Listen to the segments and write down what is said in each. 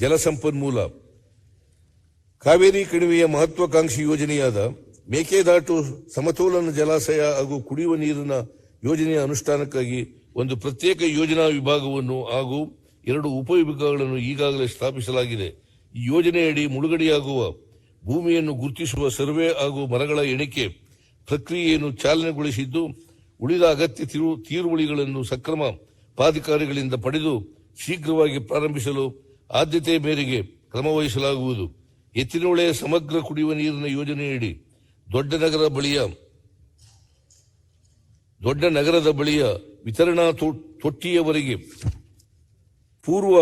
ಜಲಸಂಪನ್ಮೂಲ. ಕಾವೇರಿ ಕಣಿವೆಯ ಮಹತ್ವಾಕಾಂಕ್ಷಿ ಯೋಜನೆಯಾದ ಮೇಕೆದಾಟು ಸಮತೋಲನ ಜಲಾಶಯ ಹಾಗೂ ಕುಡಿಯುವ ನೀರಿನ ಯೋಜನೆಯ ಅನುಷ್ಠಾನಕ್ಕಾಗಿ ಒಂದು ಪ್ರತ್ಯೇಕ ಯೋಜನಾ ವಿಭಾಗವನ್ನು ಹಾಗೂ ಎರಡು ಉಪವಿಭಾಗಗಳನ್ನು ಈಗಾಗಲೇ ಸ್ಥಾಪಿಸಲಾಗಿದೆ. ಈ ಯೋಜನೆಯಡಿ ಮುಳುಗಡೆಯಾಗುವ ಭೂಮಿಯನ್ನು ಗುರುತಿಸುವ ಸರ್ವೆ ಹಾಗೂ ಮರಗಳ ಎಣಿಕೆ ಪ್ರಕ್ರಿಯೆಯನ್ನು ಚಾಲನೆಗೊಳಿಸಿದ್ದು, ಉಳಿದ ಅಗತ್ಯ ತಿರು, ತೀರುವಳಿಗಳನ್ನು ಸಕ್ರಮ ಪಾಧಿಕಾರಿಗಳಿಂದ ಪಡೆದು ಶೀಘ್ರವಾಗಿ ಪ್ರಾರಂಭಿಸಲು ಆದ್ಯತೆ ಮೇರೆಗೆ ಕ್ರಮವಹಿಸಲಾಗುವುದು. ಎತ್ತಿನೊಳೆ ಸಮಗ್ರ ಕುಡಿಯುವ ನೀರಿನ ಯೋಜನೆಯಡಿ ದೊಡ್ಡ ನಗರ ಬಳಿಯ, ದೊಡ್ಡ ನಗರದ ಬಳಿಯ ವಿತರಣಾ ತೊಟ್ಟಿಯವರೆಗೆ ಪೂರ್ವ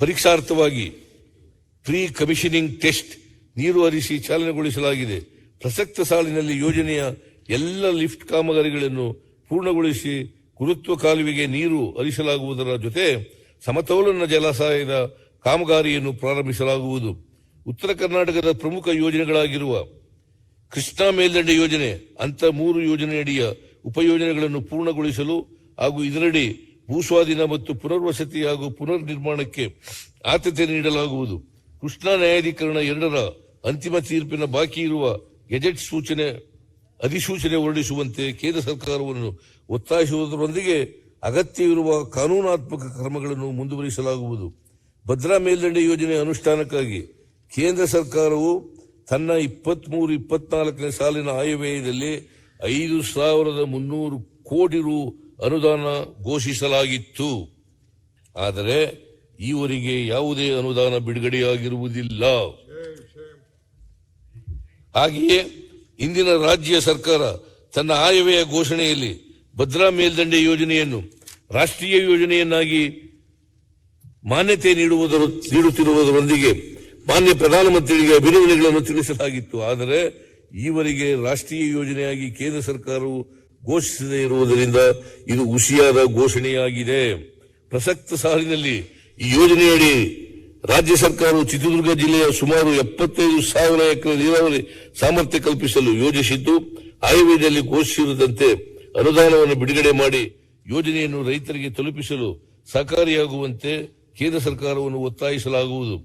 ಪರೀಕ್ಷಾರ್ಥವಾಗಿ ಪ್ರೀ ಕಮಿಷನಿಂಗ್ ಟೆಸ್ಟ್ ನೀರು ಹರಿಸಿ ಚಾಲನೆಗೊಳಿಸಲಾಗಿದೆ. ಪ್ರಸಕ್ತ ಸಾಲಿನಲ್ಲಿ ಯೋಜನೆಯ ಎಲ್ಲ ಲಿಫ್ಟ್ ಕಾಮಗಾರಿಗಳನ್ನು ಪೂರ್ಣಗೊಳಿಸಿ ಗುರುತ್ವ ಕಾಲುವೆಗೆ ನೀರು ಹರಿಸಲಾಗುವುದರ ಜೊತೆ ಸಮತೋಲನ ಜಲಾಶಯದ ಕಾಮಗಾರಿಯನ್ನು ಪ್ರಾರಂಭಿಸಲಾಗುವುದು. ಉತ್ತರ ಕರ್ನಾಟಕದ ಪ್ರಮುಖ ಯೋಜನೆಗಳಾಗಿರುವ ಕೃಷ್ಣಾ ಮೇಲ್ದಂಡೆ ಯೋಜನೆ, ಅಂತ ಮೂರು ಯೋಜನೆಯಡಿಯ ಉಪಯೋಜನೆಗಳನ್ನು ಪೂರ್ಣಗೊಳಿಸಲು ಹಾಗೂ ಇದರಡಿ ಭೂಸ್ವಾಧೀನ ಮತ್ತು ಪುನರ್ವಸತಿ ಹಾಗೂ ಪುನರ್ ನಿರ್ಮಾಣಕ್ಕೆ ಆದ್ಯತೆ ನೀಡಲಾಗುವುದು. ಕೃಷ್ಣಾ ನ್ಯಾಯಾಧೀಕರಣ ಎರಡರ ಅಂತಿಮ ತೀರ್ಪಿನ ಬಾಕಿ ಇರುವ ಗೆಜೆಟ್ ಸೂಚನೆ, ಅಧಿಸೂಚನೆ ಹೊರಡಿಸುವಂತೆ ಕೇಂದ್ರ ಸರ್ಕಾರವನ್ನು ಒತ್ತಾಯಿಸುವುದರೊಂದಿಗೆ ಅಗತ್ಯವಿರುವ ಕಾನೂನಾತ್ಮಕ ಕ್ರಮಗಳನ್ನು ಮುಂದುವರಿಸಲಾಗುವುದು. ಭದ್ರಾ ಮೇಲ್ದಂಡೆ ಯೋಜನೆ ಅನುಷ್ಠಾನಕ್ಕಾಗಿ ಕೇಂದ್ರ ಸರ್ಕಾರವು ತನ್ನ ಇಪ್ಪತ್ಮೂರು, ಇಪ್ಪತ್ನಾಲ್ಕನೇ ಸಾಲಿನ ಆಯವ್ಯಯದಲ್ಲಿ ಐದು ಸಾವಿರದ ಮುನ್ನೂರು ಕೋಟಿ ರು ಅನುದಾನ ಘೋಷಿಸಲಾಗಿತ್ತು. ಆದರೆ ಈವರೆಗೆ ಯಾವುದೇ ಅನುದಾನ ಬಿಡುಗಡೆಯಾಗಿರುವುದಿಲ್ಲ. ಹಾಗೆಯೇ ಇಂದಿನ ರಾಜ್ಯ ಸರ್ಕಾರ ತನ್ನ ಆಯವ್ಯಯ ಘೋಷಣೆಯಲ್ಲಿ ಭದ್ರಾ ಮೇಲ್ದಂಡೆ ಯೋಜನೆಯನ್ನು ರಾಷ್ಟ್ರೀಯ ಯೋಜನೆಯನ್ನಾಗಿ ಮಾನ್ಯತೆ ನೀಡುವುದರ ನೀಡುತ್ತಿರುವುದರೊಂದಿಗೆ ಮಾನ್ಯ ಪ್ರಧಾನಮಂತ್ರಿಗೆ ಅಭಿನಂದನೆಗಳನ್ನು ತಿಳಿಸಲಾಗಿತ್ತು. ಆದರೆ ಈವರೆಗೆ ರಾಷ್ಟ್ರೀಯ ಯೋಜನೆಯಾಗಿ ಕೇಂದ್ರ ಸರ್ಕಾರವು ಘೋಷಿಸದೇ ಇರುವುದರಿಂದ ಇದು ಹುಸಿಯಾದ ಘೋಷಣೆಯಾಗಿದೆ. ಪ್ರಸಕ್ತ ಸಾಲಿನಲ್ಲಿ ಈ ಯೋಜನೆಯಡಿ ರಾಜ್ಯ ಸರ್ಕಾರವು ಚಿತ್ರದುರ್ಗ ಜಿಲ್ಲೆಯ ಸುಮಾರು ಎಪ್ಪತ್ತೈದು ಸಾವಿರ ಎಕರೆ ನೀರಾವರಿ ಸಾಮರ್ಥ್ಯ ಕಲ್ಪಿಸಲು ಯೋಜಿಸಿದ್ದು, ಆಯುರ್ವೇದದಲ್ಲಿ ಘೋಷಿಸಿರುವಂತೆ ಅನುದಾನವನ್ನು ಬಿಡುಗಡೆ ಮಾಡಿ ಯೋಜನೆಯನ್ನು ರೈತರಿಗೆ ತಲುಪಿಸಲು ಸಹಕಾರಿಯಾಗುವಂತೆ ಕೇಂದ್ರ ಸರ್ಕಾರವನ್ನು ಒತ್ತಾಯಿಸಲಾಗುವುದು.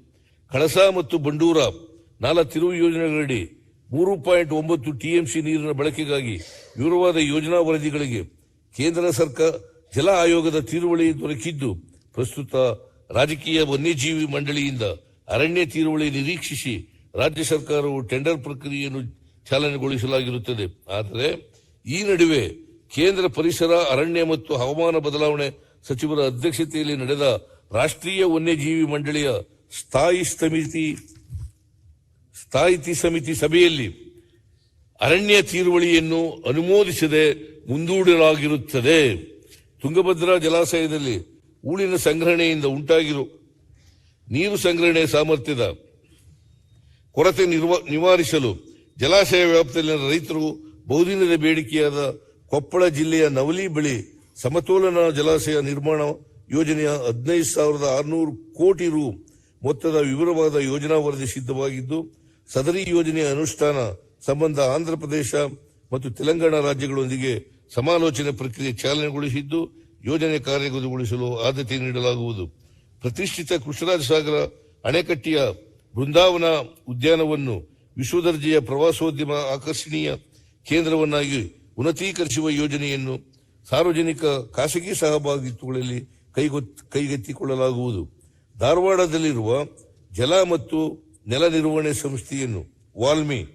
ಕಳಸಾ ಮತ್ತು ಬಂಡೂರ ನಾಲ ತಿರುವು ಯೋಜನೆಗಳಡಿ ಮೂರು ಪಾಯಿಂಟ್ ಒಂಬತ್ತು ಟಿಎಂಸಿ ನೀರಿನ ಬಳಕೆಗಾಗಿ ವಿವರವಾದ ಯೋಜನಾ ವರದಿಗಳಿಗೆ ಕೇಂದ್ರ ಸರ್ಕಾರ ಜಲ ಆಯೋಗದ ತೀರುವಳಿ ದೊರಕಿದ್ದು, ಪ್ರಸ್ತುತ ರಾಜಕೀಯ ವನ್ಯಜೀವಿ ಮಂಡಳಿಯಿಂದ ಅರಣ್ಯ ತೀರುವಳಿ ನಿರೀಕ್ಷಿಸಿ ರಾಜ್ಯ ಸರ್ಕಾರವು ಟೆಂಡರ್ ಪ್ರಕ್ರಿಯೆಯನ್ನು ಚಾಲನೆಗೊಳಿಸಲಾಗಿರುತ್ತದೆ. ಆದರೆ ಈ ನಡುವೆ ಕೇಂದ್ರ ಪರಿಸರ, ಅರಣ್ಯ ಮತ್ತು ಹವಾಮಾನ ಬದಲಾವಣೆ ಸಚಿವರ ಅಧ್ಯಕ್ಷತೆಯಲ್ಲಿ ನಡೆದ ರಾಷ್ಟ್ರೀಯ ವನ್ಯಜೀವಿ ಮಂಡಳಿಯ ಸ್ಥಾಯಿ ಸಮಿತಿ, ಸ್ಥಾಯಿತಿ ಸಮಿತಿ ಸಭೆಯಲ್ಲಿ ಅರಣ್ಯ ತೀರುವಳಿಯನ್ನು ಅನುಮೋದಿಸದೆ ಮುಂದೂಡಲಾಗಿರುತ್ತದೆ. ತುಂಗಭದ್ರಾ ಜಲಾಶಯದಲ್ಲಿ ಊಳಿನ ಸಂಗ್ರಹಣೆಯಿಂದ ಉಂಟಾಗಿರುವ ನೀರು ಸಂಗ್ರಹಣೆ ಸಾಮರ್ಥ್ಯದ ಕೊರತೆ ನಿರ್ವ- ನಿವಾರಿಸಲು ಜಲಾಶಯ ವ್ಯಾಪ್ತಿಯಲ್ಲಿನ ರೈತರು ಬಹುದಿನದ ಬೇಡಿಕೆಯಾದ ಕೊಪ್ಪಳ ಜಿಲ್ಲೆಯ ನವಲಿ ಬಳಿ ಸಮತೋಲನ ಜಲಾಶಯ ನಿರ್ಮಾಣ ಯೋಜನೆಯ ಹದಿನೈದು ಸಾವಿರದ ಆರುನೂರು ಕೋಟಿ ರು ಮೊತ್ತದ ವಿವರವಾದ ಯೋಜನಾ ವರದಿ ಸಿದ್ಧವಾಗಿದ್ದು, ಸದರಿ ಯೋಜನೆಯ ಅನುಷ್ಠಾನ ಸಂಬಂಧ ಆಂಧ್ರಪ್ರದೇಶ ಮತ್ತು ತೆಲಂಗಾಣ ರಾಜ್ಯಗಳೊಂದಿಗೆ ಸಮಾಲೋಚನೆ ಪ್ರಕ್ರಿಯೆ ಚಾಲನೆಗೊಳಿಸಿದ್ದು, ಯೋಜನೆ ಕಾರ್ಯಗತಗೊಳಿಸಲು ಆದ್ಯತೆ ನೀಡಲಾಗುವುದು. ಪ್ರತಿಷ್ಠಿತ ಕೃಷ್ಣರಾಜ ಸಾಗರ ಅಣೆಕಟ್ಟೆಯ ಬೃಂದಾವನ ಉದ್ಯಾನವನ್ನು ವಿಶ್ವದರ್ಜೆಯ ಪ್ರವಾಸೋದ್ಯಮ ಆಕರ್ಷಣೀಯ ಕೇಂದ್ರವನ್ನಾಗಿ ಉನ್ನತೀಕರಿಸುವ ಯೋಜನೆಯನ್ನು ಸಾರ್ವಜನಿಕ ಖಾಸಗಿ ಸಹಭಾಗಿತ್ವಗಳಲ್ಲಿ ಕೈಗೊತ್- ಕೈಗೆತ್ತಿಕೊಳ್ಳಲಾಗುವುದು. ಧಾರವಾಡದಲ್ಲಿರುವ ಜಲ ಮತ್ತು ನೆಲ ನಿರ್ವಹಣೆ ಸಂಸ್ಥೆಯನ್ನು ವಾಲ್ಮಿ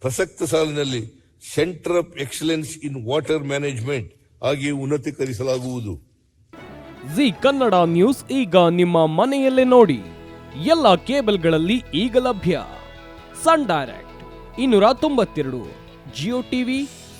ಪ್ರಸಕ್ತ ಸಾಲಿನಲ್ಲಿ centre of excellence in water management ಆಗಿ ಉನ್ನತೀಕರಿಸಲಾಗುವುದು. ಜಿ ಕನ್ನಡ ನ್ಯೂಸ್ ಈಗ ನಿಮ್ಮ ಮನೆಯಲ್ಲೇ ನೋಡಿ. ಎಲ್ಲ ಕೇಬಲ್ಗಳಲ್ಲಿ ಈಗ ಲಭ್ಯ. ಸನ್ ಡೈರೆಕ್ಟ್ ಇನ್ನೂರ ತೊಂಬತ್ತೆರಡು, ಜಿಯೋ ಟಿವಿ